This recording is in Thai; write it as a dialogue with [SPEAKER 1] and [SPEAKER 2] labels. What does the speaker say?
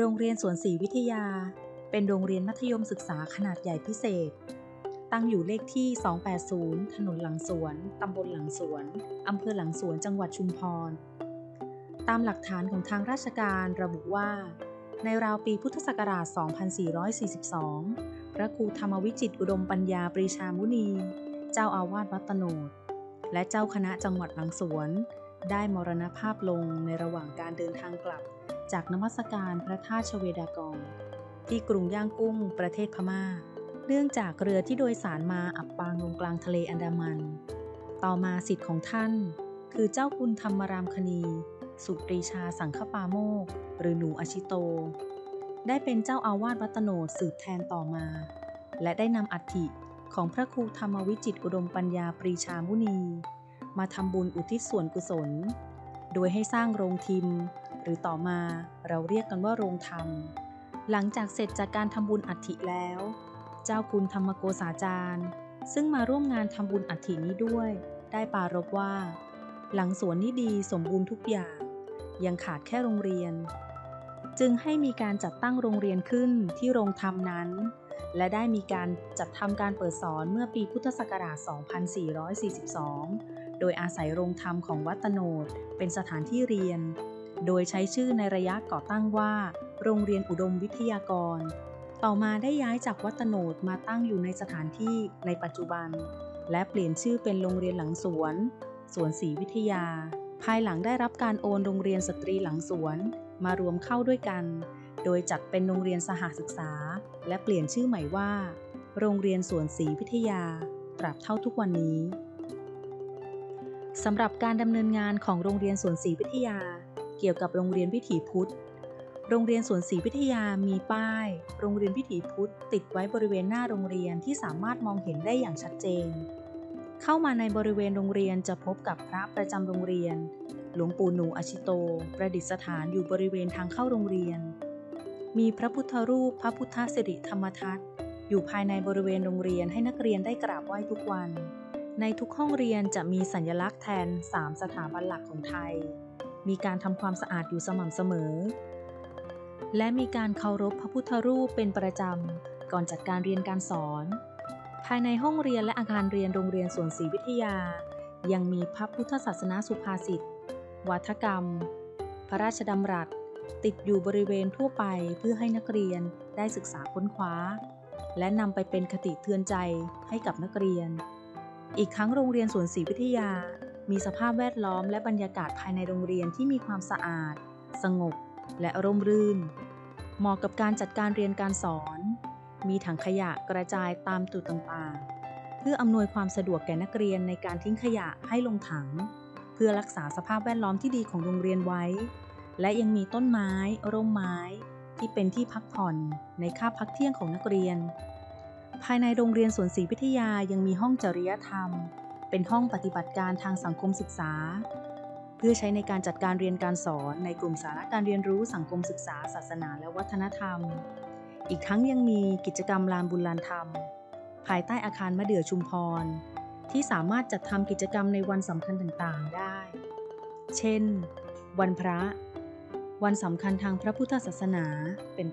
[SPEAKER 1] โรงเรียนสวนศรีวิทยา เป็นโรงเรียนมัธยมศึกษาขนาดใหญ่พิเศษ ตั้งอยู่เลขที่ 280 ถนนหลังสวน ตำบลหลังสวน อำเภอหลังสวน จังหวัดชุมพร ตามหลักฐานของทางราชการระบุว่า ในราวปีพุทธศักราช 2442 พระครูธรรมวิจิตอุดมปัญญาปรีชามุนี เจ้าอาวาสวัดตโนด และเจ้าคณะจังหวัดหลังสวน ได้มรณภาพลงในระหว่างการเดินทางกลับ จากนมัสการพระธาตุชเวดากองที่กรุงย่างกุ้งประเทศพม่า เนื่องจากเรือที่โดยสารมาอับปางลงกลางทะเลอันดามัน ต่อมาสิทธิ์ของท่าน คือเจ้าคุณธรรมรามคณี สุปรีชาสังฆปาโมก หรือหนูอชิโต ได้เป็นเจ้าอาวาสวัตโนดสืบแทนต่อมา และได้นำอัฐิของพระครูธรรมวิจิตอุดมปัญญาปรีชามุนี มาทำบุญอุทิศส่วนกุศล โดยให้สร้างโรงทิม หรือต่อมาเราเรียกกันว่าโรงธรรม หลังจากเสร็จจากการทำบุญอัฐิแล้ว เจ้าคุณธรรมโกษาจารย์ ซึ่งมาร่วมงานทำบุญอัฐินี้ด้วย ได้ปารภว่า หลังสวนนี้ดีสมบูรณ์ทุกอย่าง ยังขาดแค่โรงเรียน จึงให้มีการจัดตั้งโรงเรียนขึ้นที่โรงธรรมนั้น และได้มีการจัดทำการเปิดสอนเมื่อปีพุทธศักราช 2442 โดยอาศัยโรงธรรมของวัดตโนดเป็นสถานที่เรียน โดยใช้ชื่อในระยะก่อตั้งว่า โรงเรียนอุดมวิทยากร ต่อมาได้ย้ายจากวัดตโนดมาตั้งอยู่ในสถานที่ในปัจจุบัน และเปลี่ยนชื่อเป็นโรงเรียนหลังสวน สวนศรีวิทยา ภายหลังได้รับการโอนโรงเรียนสตรีหลังสวน มารวมเข้าด้วยกัน โดยจัดเป็นโรงเรียนสหศึกษา และเปลี่ยนชื่อใหม่ว่า โรงเรียนสวนศรีวิทยา ตราบเท่าทุกวันนี้สำหรับการดำเนินงานของโรงเรียนสวนศรีวิทยา เกี่ยวกับโรงเรียนวิถีพุทธ โรงเรียนสวนศรีวิทยามีป้าย โรงเรียนวิถีพุทธ ติดไว้บริเวณหน้าโรงเรียนที่สามารถมองเห็นได้อย่างชัดเจน เข้ามาในบริเวณโรงเรียนจะพบกับพระประจำโรงเรียน หลวงปู่หนูอชิโต ประดิษฐานอยู่บริเวณทางเข้าโรงเรียน มีพระพุทธรูปพระพุทธสิริธรรมทัศน์อยู่ภายในบริเวณโรงเรียนให้นักเรียนได้กราบไหว้ทุกวัน ในทุกห้องเรียนจะมีสัญลักษณ์แทน 3 สถาบันหลักของไทย มีการทำความสะอาดอยู่สม่ำเสมอ และมีการเคารพพระพุทธรูปเป็นประจำ ก่อนจัดการเรียนการสอน ภายในห้องเรียนและอาคารเรียนโรงเรียนสวนศรีวิทยา ยังมีพระพุทธศาสนาสุภาษิตวัฒกรรม พระราชดำรัส ติดอยู่บริเวณทั่วไปเพื่อให้นักเรียนได้ศึกษาค้นคว้า และนำไปเป็นคติเตือนใจให้กับนักเรียน อีกครั้งโรงเรียนสวนศรีวิทยา มีสภาพแวดล้อมและบรรยากาศภายในโรงเรียนที่มีความสะอาด สงบ และร่มรื่น เหมาะกับการจัดการเรียนการสอน มีถังขยะกระจายตามจุดต่างๆ เพื่ออำนวยความสะดวกแก่นักเรียนในการทิ้งขยะให้ลงถัง เพื่อรักษาสภาพแวดล้อมที่ดีของโรงเรียนไว้ และยังมีต้นไม้ ร่มไม้ ที่เป็นที่พักผ่อนในคาบพักเที่ยงของนักเรียน ภายในโรงเรียนสวนศรีวิทยายังมีห้องจริยธรรม เป็นห้องปฏิบัติการทางสังคมศึกษา เพื่อใช้ในการจัดการเรียนการสอนในกลุ่มสาระการเรียนรู้สังคมศึกษา ศาสนาและวัฒนธรรม อีกทั้งยังมีกิจกรรมลานบุญลานธรรม ภายใต้อาคารมะเดื่อชุมพร ที่สามารถจัดทำกิจกรรมในวันสำคัญต่างๆได้ เช่น วันพระ วันสำคัญทางพระพุทธศาสนาเป็น